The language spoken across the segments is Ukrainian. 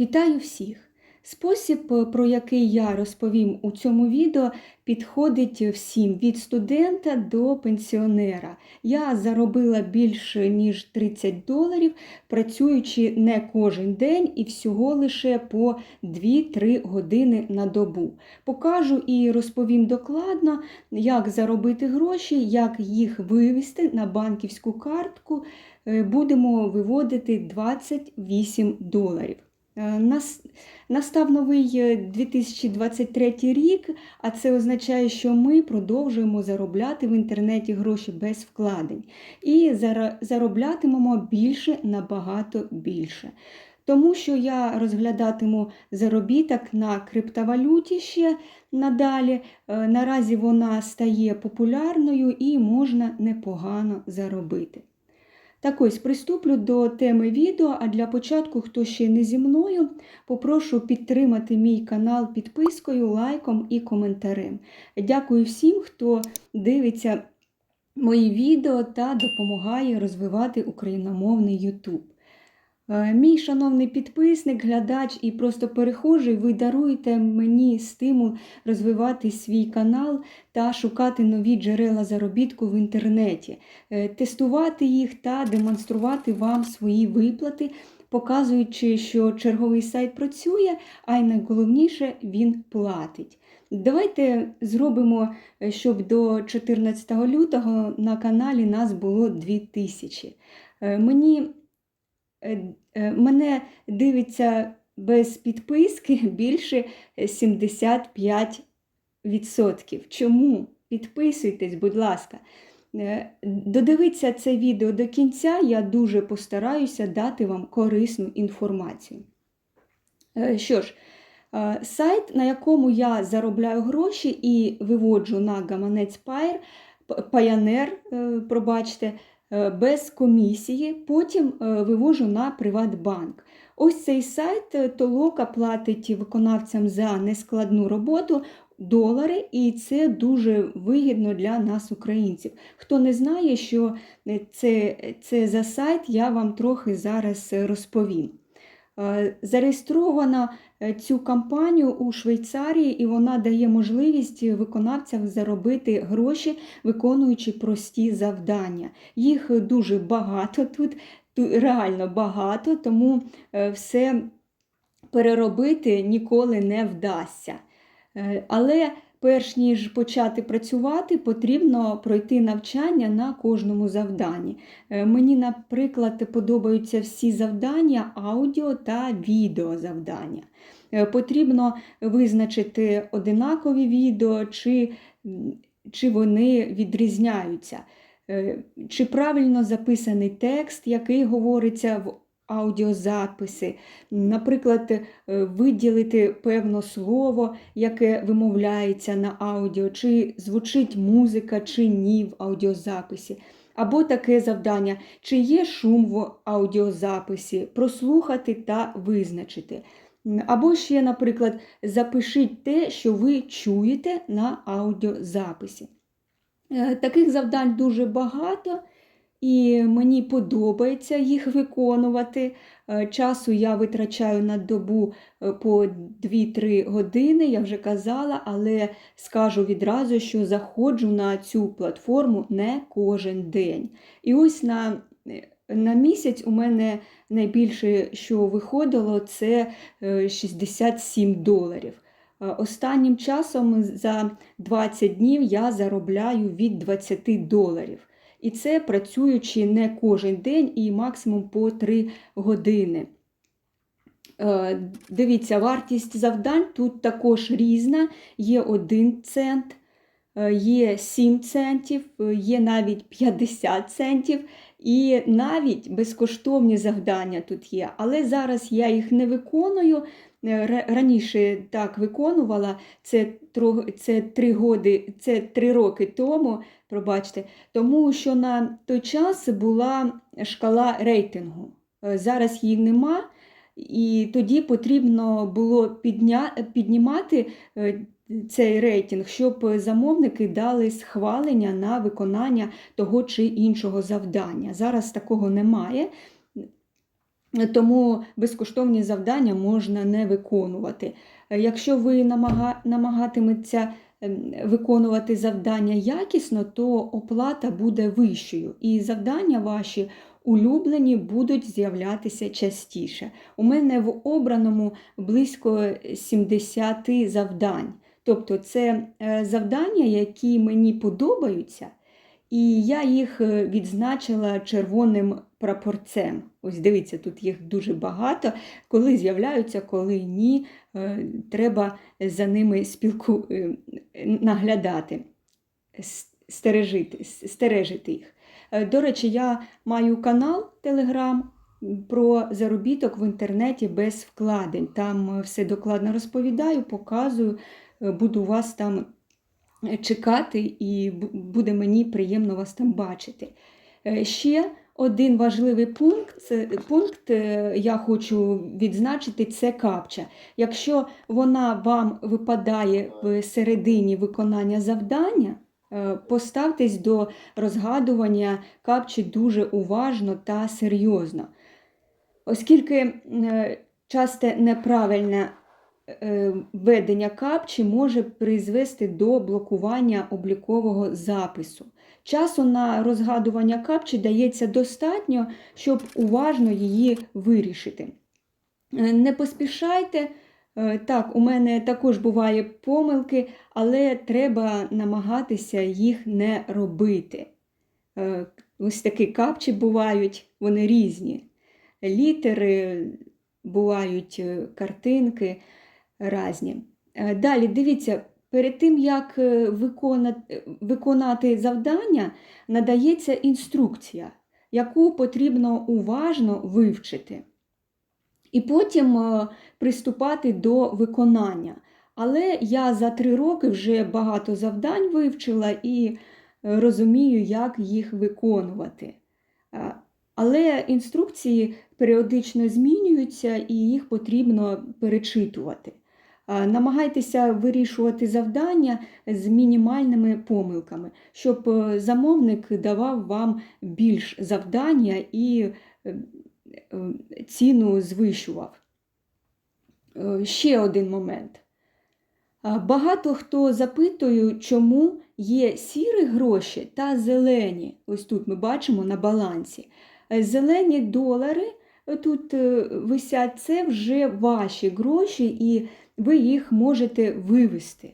Вітаю всіх! Спосіб, е, про який я розповім у цьому відео, підходить всім від студента до пенсіонера. Я заробила більше ніж 30 доларів, працюючи не кожен день і всього лише по 2-3 години на добу. Покажу і розповім докладно, як заробити гроші, як їх вивести на банківську картку. Е, Будемо виводити 28 доларів. Е, Нас- Настав новий е, 2023 рік, а це означає, що ми продовжуємо заробляти в інтернеті гроші без вкладень. І зароблятимемо більше, набагато більше. Тому що я розглядатиму заробіток на криптовалюті ще надалі. Е, Наразі вона стає популярною і можна непогано заробити. Так ось приступлю до теми відео, а для початку, хто ще не зі мною, попрошу підтримати мій канал підпискою, лайком і коментарем. Дякую всім, хто дивиться мої відео та допомагає розвивати україномовний YouTube. Е, Мій шановний підписник, глядач і просто перехожий, ви даруєте мені стимул розвивати свій канал та шукати нові джерела заробітку в інтернеті, е, тестувати їх та демонструвати вам свої виплати, показуючи, що черговий сайт працює, а й найголовніше він платить. Давайте зробимо, е, щоб до 14 лютого на каналі нас було 2000. Е, Мені Мене дивиться без підписки більше 75%. Чому? Підписуйтесь, будь ласка. Е, Додивіться це відео до кінця, я дуже постараюся дати вам корисну інформацію. Е, Що ж, е, сайт, на якому я заробляю гроші і виводжу на гаманець Payoneer, е, пробачте, е, без комісії, потім е, вивожу на Приватбанк. Ось цей сайт е, Толока платить виконавцям за нескладну роботу долари, і це дуже вигідно для нас, українців. Хто не знає, що е, це, це за сайт, я вам трохи зараз е, розповім. Е, Зареєстрована е, цю кампанію у Швейцарії, і вона дає можливість виконавцям заробити гроші, виконуючи прості завдання. Їх дуже багато тут, реально багато, тому е, все переробити ніколи не вдасться. Е, Але перш ніж почати працювати, потрібно пройти навчання на кожному завданні. Е, Мені, наприклад, подобаються всі завдання, аудіо та відео завдання. Е, Потрібно визначити одинакові відео, чи, чи вони відрізняються, Е, чи правильно записаний текст, який говориться в аудіозаписи. Наприклад, е, виділити певне слово, яке вимовляється на аудіо, чи звучить музика, чи ні в аудіозаписі. Або таке завдання, чи є шум в аудіозаписі, прослухати та визначити. Або ще, наприклад, запишіть те, що ви чуєте на аудіозаписі. Е, Таких завдань дуже багато, і мені подобається їх виконувати. Е, Часу я витрачаю на добу е, по 2-3 години, я вже казала, але скажу відразу, що заходжу на цю платформу не кожен день. І ось на, е, на місяць у мене найбільше, що виходило, це е, 67 доларів. Останнім часом за 20 днів я заробляю від 20 доларів. І це працюючи не кожен день і максимум по 3 години. Е, Дивіться, вартість завдань тут також різна. Є 1 цент, е, є 7 центів, е, є навіть 50 центів. І навіть безкоштовні завдання тут є. Але зараз я їх не виконую. Е, Раніше так виконувала, це, це, три, годи, це три роки тому, пробачте, тому що на той час була шкала рейтингу. Е, Зараз її нема, і тоді потрібно було підня... піднімати е, цей рейтинг, щоб замовники дали схвалення на виконання того чи іншого завдання. Зараз такого немає. тому безкоштовні завдання можна не виконувати. Е, Якщо ви намага... намагатиметься ем, виконувати завдання якісно, то оплата буде вищою, і завдання ваші улюблені будуть з'являтися частіше. У мене в обраному близько 70 завдань. Тобто це е, завдання, які мені подобаються, і я їх е, відзначила червоним прапорцем. Ось дивіться, тут їх дуже багато. Коли з'являються, коли ні, е, треба за ними спілку наглядати, стережити, стережити їх. До речі, я маю канал Телеграм про заробіток в інтернеті без вкладень. Там все докладно розповідаю, показую, буду вас там е, чекати, і буде мені приємно вас там бачити. Е, Ще один важливий пункт, це пункт е, я хочу відзначити, це капча. Якщо вона вам випадає в середині виконання завдання, е, поставтесь до розгадування капчі дуже уважно та серйозно. Оскільки е, часте неправильне е, введення капчі може призвести до блокування облікового запису. Часу на розгадування капчі дається достатньо, щоб уважно її вирішити. Е, Не поспішайте. Е, Так, у мене також буває помилки, але треба намагатися їх не робити. Е, Ось такі капчі бувають, вони різні. Літери бувають, е, картинки різні. Е, Далі дивіться, перед тим як е, виконати, завдання, надається інструкція, яку потрібно уважно вивчити. І потім е, приступати до виконання. Але я за три роки вже багато завдань вивчила і розумію, як їх виконувати. Але інструкції періодично змінюються і їх потрібно перечитувати. Намагайтеся вирішувати завдання з мінімальними помилками, щоб е, замовник давав вам більш завдання і е, е, ціну звищував. Ще один момент. Багато хто запитує, чому є сірі гроші та зелені. Ось тут ми бачимо на балансі. Зелені долари тут висять, це вже ваші гроші, і ви їх можете вивести.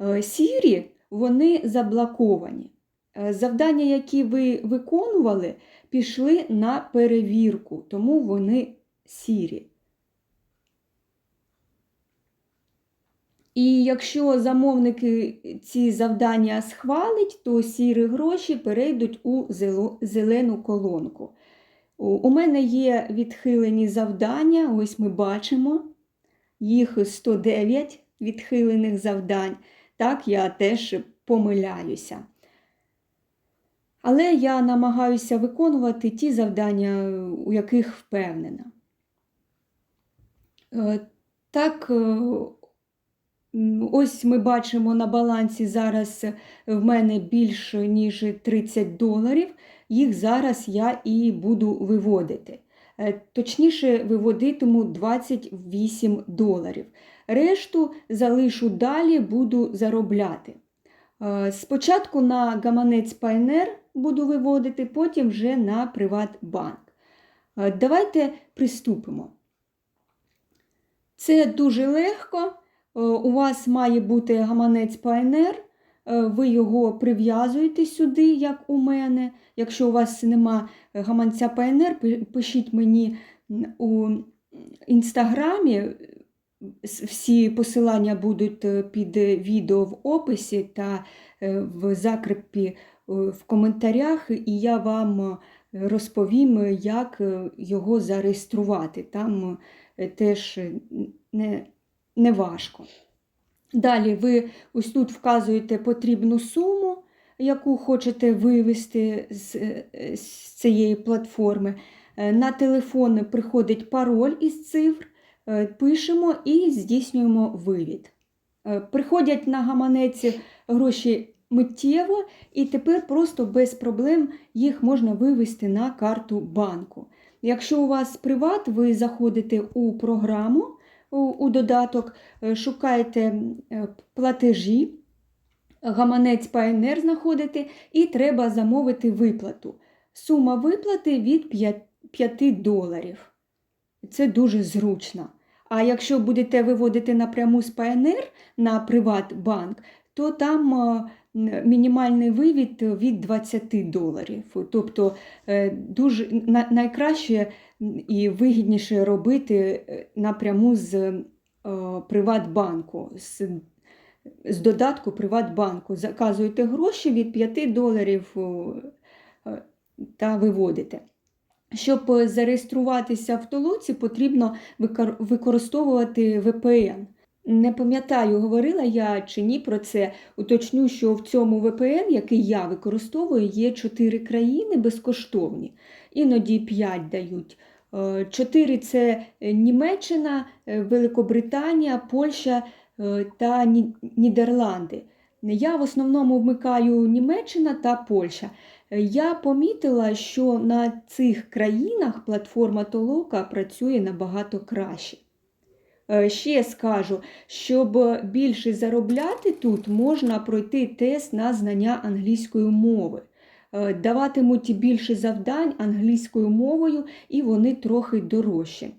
Е, Сірі вони заблоковані. Е, Завдання, які ви виконували, пішли на перевірку, тому вони сірі. І якщо замовники ці завдання схвалить, то сірі гроші перейдуть у зелену колонку. У мене є відхилені завдання, ось ми бачимо, їх 109 відхилених завдань. Так, я теж помиляюся. Але я намагаюся виконувати ті завдання, у яких впевнена. Е, Так, е, ось ми бачимо на балансі зараз в мене більше, ніж 30 доларів. Їх зараз я і буду виводити. Е, Точніше, виводитиму 28 доларів. Решту залишу далі, буду заробляти. Е, Спочатку на гаманець Пайнер буду виводити, потім вже на Приватбанк. Е, Давайте приступимо. Це дуже легко. У вас має бути гаманець Пайнер. Е, Ви його прив'язуєте сюди, як у мене. Якщо у вас нема гаманця Пайнер, пи- пишіть мені у інстаграмі. Всі посилання будуть е, під відео в описі та е, в закрепі е, в коментарях, і я вам е, розповім, як е, його зареєструвати. Там е, теж е, не, не важко. Далі ви ось тут вказуєте потрібну суму, яку хочете вивести з, е, з цієї платформи. Е, На телефон приходить пароль із цифр, е, пишемо і здійснюємо вивід. Приходять на гаманець гроші миттєво, і тепер просто без проблем їх можна вивести на карту банку. Якщо у вас приват, ви заходите у програму, у, додаток, е, шукаєте е, платежі, гаманець Payoneer знаходите і треба замовити виплату. Сума виплати від 5, 5 доларів. Це дуже зручно. А якщо будете виводити напряму з Payoneer на Приватбанк, то там е, мінімальний вивід від 20 доларів. Тобто е, дуже найкраще і вигідніше робити е, напряму з е, Приватбанку, з, з додатку Приватбанку. Заказуєте гроші від 5 доларів та виводите. Щоб зареєструватися в Толоці, потрібно використовувати VPN. Не пам'ятаю, говорила я чи ні про це. Уточню, що в цьому VPN, який я використовую, є 4 країни безкоштовні. Іноді 5 дають. Е, Чотири це е, Німеччина, е, Великобританія, Польща та Нідерланди. Я в основному вмикаю Німеччина та Польща. Я помітила, що на цих країнах платформа Толока працює набагато краще. Е, Ще скажу, щоб більше заробляти тут, можна пройти тест на знання англійської мови. Е, Даватимуть більше завдань англійською мовою, і вони трохи дорожчі.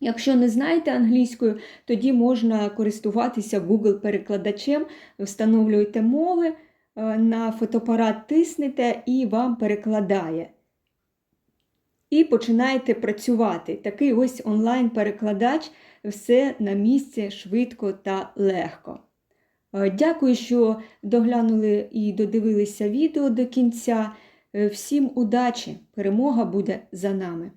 Якщо не знаєте англійською, тоді можна користуватися Google-перекладачем, встановлюєте мови, е, на фотоапарат тиснете і вам перекладає. І починаєте працювати. Такий ось онлайн-перекладач, все на місці швидко та легко. Е, Дякую, що доглянули і додивилися відео до кінця. Е, Всім удачі! Перемога буде за нами!